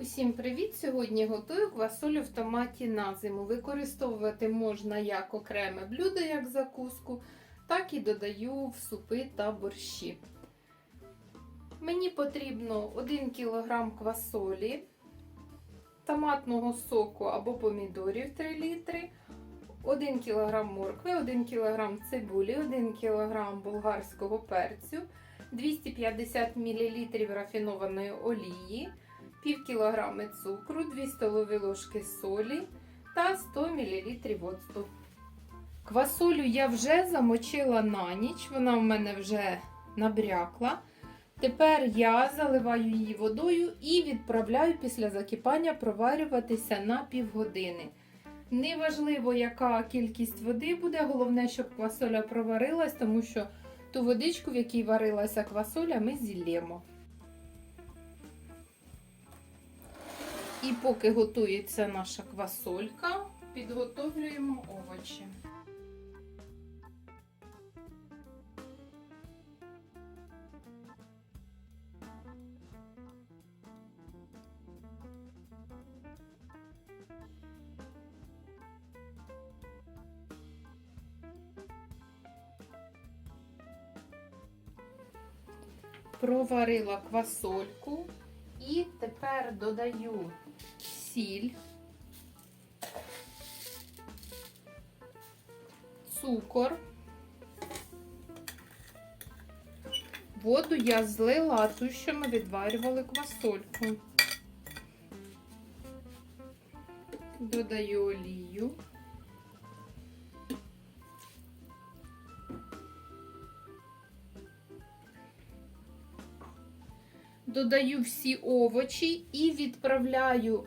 Усім привіт! Сьогодні готую квасолю в томаті на зиму. Використовувати можна як окреме блюдо, як закуску, так і додаю в супи та борщі. Мені потрібно 1 кг квасолі, томатного соку або помідорів 3 літри, 1 кг моркви, 1 кг цибулі, 1 кг болгарського перцю, 250 мл рафінованої олії пів кілограми цукру, 2 столові ложки солі та 100 мл оцту. Квасолю я вже замочила на ніч, вона в мене вже набрякла. Тепер я заливаю її водою і відправляю після закипання проварюватися на півгодини. Неважливо, яка кількість води буде, головне, щоб квасоля проварилась, тому що ту водичку, в якій варилася квасоля, ми зілємо. І поки готується наша квасолька, підготовлюємо овочі. Проварила квасольку і тепер додаю сіль, цукор. Воду я злила ту, що ми відварювали квасольку. Додаю олію. Додаю всі овочі і відправляю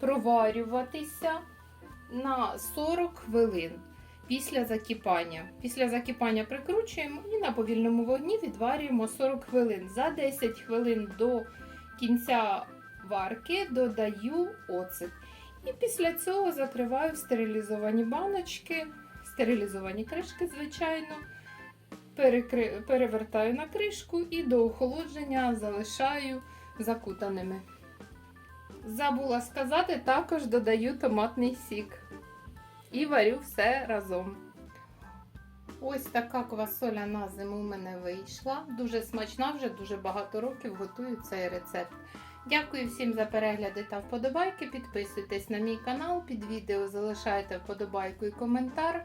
проварюватися на 40 хвилин після закипання. Після закипання прикручуємо і на повільному вогні відварюємо 40 хвилин. За 10 хвилин до кінця варки додаю оцет. І після цього закриваю стерилізовані баночки, стерилізовані кришки, звичайно. Перекри... Перевертаю на кришку і до охолодження залишаю закутаними. Забула сказати, також додаю томатний сік і варю все разом. Ось така квасоля на зиму у мене вийшла. Дуже смачна, вже дуже багато років готую цей рецепт. Дякую всім за перегляди та вподобайки. Підписуйтесь на мій канал, під відео залишайте вподобайку і коментар.